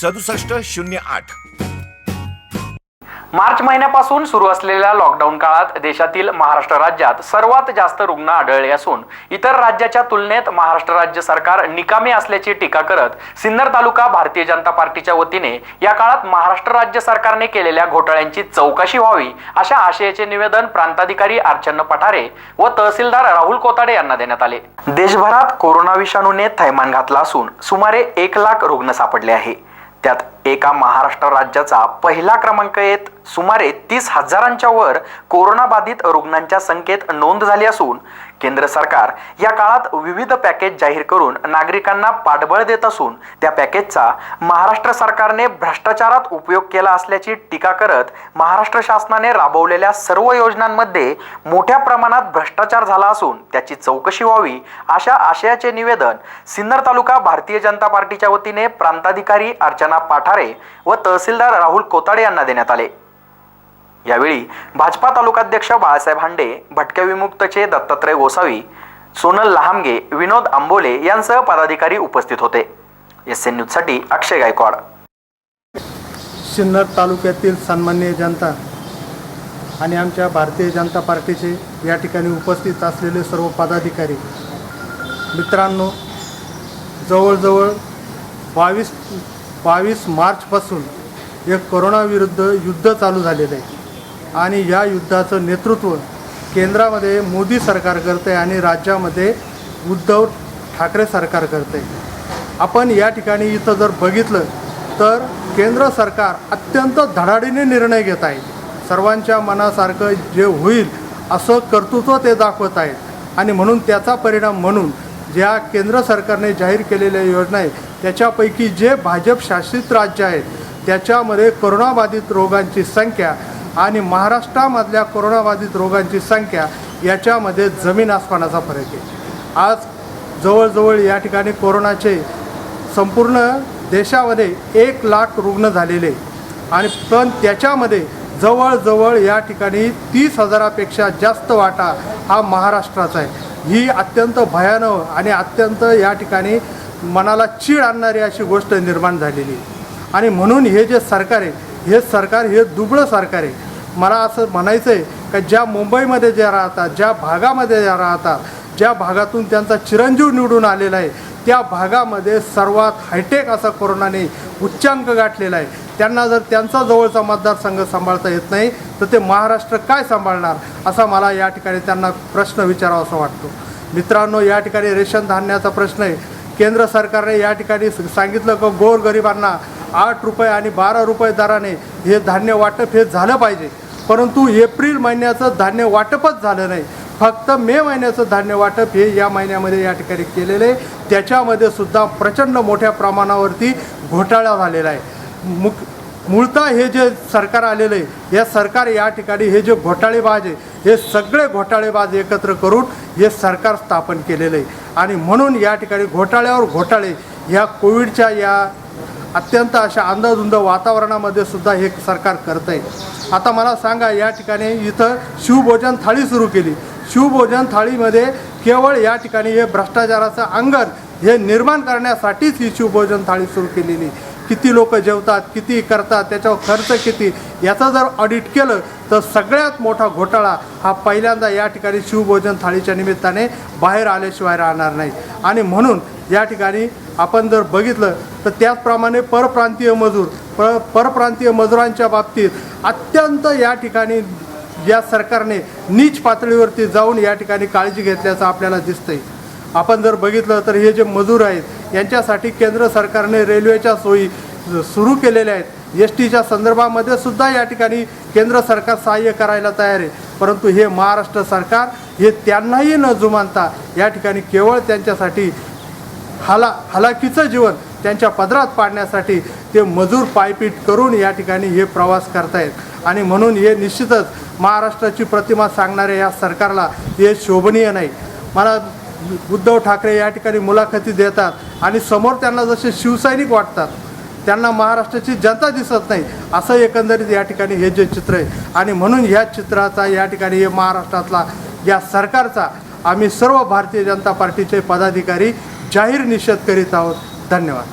सदुसष्ट शून्य आठ. मार्च महिन्यापासून सुरू असलेल्या लॉकडाऊन काळात देशातील महाराष्ट्र राज्यात सर्वात जास्त रुग्ण आढळले असून इतर राज्याच्या तुलनेत महाराष्ट्र राज्य सरकार निकामी असल्याची टीका करत सिन्नर तालुका भारतीय जनता पार्टीच्या वतीने या काळात महाराष्ट्र राज्य सरकारने केलेल्या घोटाळ्यांची चौकशी व्हावी अशा आशयाचे निवेदन प्रांताधिकारी अर्चन्न पठारे व तहसीलदार राहुल कोताडे यांना देण्यात आले. देशभरात कोरोना विषाणूने थैमान घातला असून सुमारे एक लाख रुग्ण सापडले आहे. त्यात एका महाराष्ट्र राज्याचा पहिला क्रमांक येत सुमारे तीस हजारांच्या वर कोरोनाबाधित रुग्णांच्या संख्येत नोंद झाली असून केंद्र सरकार या काळात विविध पॅकेज जाहीर करून नागरिकांना पाठबळ देत असून त्या पॅकेजचा महाराष्ट्र सरकारने भ्रष्टाचारात उपयोग केला असल्याची टीका करत महाराष्ट्र शासनाने राबवलेल्या सर्व योजनांमध्ये मोठ्या प्रमाणात भ्रष्टाचार झाला असून त्याची चौकशी व्हावी अशा आशयाचे निवेदन सिन्नर तालुका भारतीय जनता पार्टीच्या वतीने प्रांताधिकारी अर्चना पाठारे व तहसीलदार राहुल कोताडे यांना देण्यात आले. यावेळी भाजपा तालुकाध्यक्ष बाळासाहेब हांडे भटक्या विमुक्तचे दत्तात्रय गोसावी सोनल लहामगे विनोद आंबोले यांसह पदाधिकारी उपस्थित होते. एस एन न्यूजसाठी अक्षय गायकवाड. सिन्नर तालुक्यातील सन्मान्य जनता आणि आमच्या भारतीय जनता पार्टीचे या ठिकाणी उपस्थित असलेले सर्व पदाधिकारी मित्रांनो जवळजवळ बावीस बावीस मार्चपासून एक कोरोनाविरुद्ध युद्ध चालू झालेलं आहे. आणि या युद्धाचं नेतृत्व केंद्रामध्ये मोदी सरकार करते आणि राज्यामध्ये उद्धव ठाकरे सरकार करते आपण या ठिकाणी इथं जर बघितलं तर केंद्र सरकार अत्यंत धडाडीने निर्णय घेत आहे. सर्वांच्या मनासारखं जे होईल असं कर्तृत्व ते दाखवत आहेत. आणि म्हणून त्याचा परिणाम म्हणून ज्या केंद्र सरकारने जाहीर केलेल्या योजना आहेत त्याच्यापैकी जे भाजप शासित राज्य आहेत त्याच्यामध्ये कोरोनाबाधित रोगांची संख्या आणि महाराष्ट्रामधल्या कोरोनाबाधित रोगांची संख्या याच्यामध्ये जमीन आसमानाचा फरक आहे. आज जवळजवळ या ठिकाणी कोरोनाचे संपूर्ण देशामध्ये एक लाख रुग्ण झालेले आणि पण त्याच्यामध्ये जवळजवळ या ठिकाणी तीस हजारापेक्षा जास्त वाटा हा महाराष्ट्राचा आहे. ही अत्यंत भयानक आणि अत्यंत या ठिकाणी मनाला चीड आणणारी अशी गोष्ट निर्माण झालेली आहे. आणि म्हणून हे जे सरकार आहे हे सरकार हे दुबळं सरकार आहे. मला असं म्हणायचं आहे का ज्या मुंबईमध्ये ज्या राहतात ज्या भागामध्ये ज्या राहतात ज्या भागातून त्यांचा चिरंजीव निवडून आलेला आहे त्या भागामध्ये सर्वात हायटेक असा कोरोनाने उच्चांक गाठलेला आहे. त्यांना जर त्यांचा जवळचा मतदारसंघ सांभाळता येत नाही तर ते महाराष्ट्र काय सांभाळणार असा मला या ठिकाणी त्यांना प्रश्न विचारावा असा वाटतो. मित्रांनो या ठिकाणी रेशन धान्याचा प्रश्न आहे. केंद्र सरकारने या ठिकाणी सांगितलं की गोरगरिबांना आठ रुपये आणि बारा रुपये दराने हे धान्य वाटप हे झालं पाहिजे. परंतु एप्रिल महिन्याचं धान्य वाटपच झालं नाही. फक्त मे महिन्याचं धान्य वाटप हे या महिन्यामध्ये या ठिकाणी केलेलं आहे. त्याच्यामध्ये सुद्धा प्रचंड मोठ्या प्रमाणावरती घोटाळा झालेला आहे. मुख मूळतः हे जे सरकार आलेलं आहे या सरकार या ठिकाणी हे जे घोटाळेबाज आहे हे सगळे घोटाळेबाज एकत्र करून हे सरकार स्थापन केलेलं आहे. आणि म्हणून या ठिकाणी घोटाळ्यावर घोटाळे ह्या कोविडच्या या अत्यंत अशा अंदाधुंद वातावरणामध्ये सुद्धा हे सरकार करत आहे. आता मला सांगा या ठिकाणी इथं शिवभोजन थाळी सुरू केली. शिवभोजन थाळीमध्ये केवळ या ठिकाणी हे भ्रष्टाचाराचं अंगण हे निर्माण करण्यासाठीच ही शिवभोजन थाळी सुरू केलेली किती लोक जेवतात किती करतात त्याच्यावर खर्च किती याचं जर ऑडिट केलं तर सगळ्यात मोठा घोटाळा हा पहिल्यांदा या ठिकाणी शिवभोजन थाळीच्या निमित्ताने बाहेर आल्याशिवाय राहणार नाही. आणि म्हणून या ठिकाणी आपण जर बघितलं तर त्याचप्रमाणे परप्रांतीय मजूर पर परप्रांतीय मजुरांच्या बाबतीत अत्यंत या ठिकाणी या सरकारने नीच पातळीवरती जाऊन या ठिकाणी काळजी घेतल्याचं आपल्याला दिसतंय. आपण जर बघितलं तर हे जे मजूर आहेत यांच्यासाठी केंद्र सरकारने रेल्वेच्या सोयी सुरू केलेल्या आहेत. एस टीच्या संदर्भामध्ये सुद्धा या ठिकाणी केंद्र सरकार सहाय्य करायला तयार आहे. परंतु हे महाराष्ट्र सरकार हे त्यांनाही न जुमानता या ठिकाणी केवळ त्यांच्यासाठी हाला हलाखीचं जीवन त्यांच्या पदरात पाडण्यासाठी ते मजूर पायपीट करून या ठिकाणी हे प्रवास करतायत. आणि म्हणून हे निश्चितच महाराष्ट्राची प्रतिमा सांगणाऱ्या या सरकारला हे शोभनीय नाही. मला उद्धव ठाकरे या ठिकाणी मुलाखती देतात आणि समोर त्यांना जसे शिवसैनिक वाटतात त्यांना महाराष्ट्राची जनता दिसत नाही असं एकंदरीत या ठिकाणी हे जे चित्र आहे. आणि म्हणून ह्या चित्राचा या ठिकाणी हे महाराष्ट्रातला या सरकारचा आम्ही सर्व भारतीय जनता पार्टीचे पदाधिकारी जाहीर निषेध करीत आहोत. धन्यवाद.